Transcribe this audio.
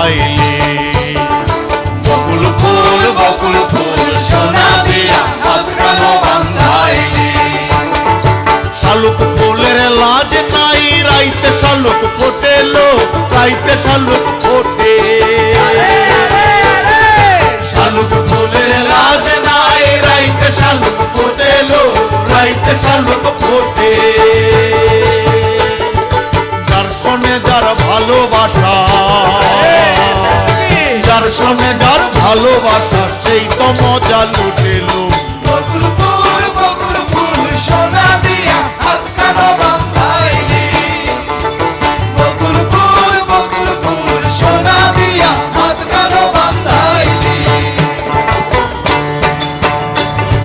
পাইলে। বকুল ফুল বকুল ফুল সোনা শালুক ফুলের লাজ নাই, রাইতে শালুক ফোটে লো রাইতে শালুক ফোটে। শালুক ফুলের লাজ নাই, রাইতে শালুক ফোটে লো রাইতে শালুক ফোটে। দর্শনে যার ভালোবাসা দর্শনে যার ভালোবাসা সেই তো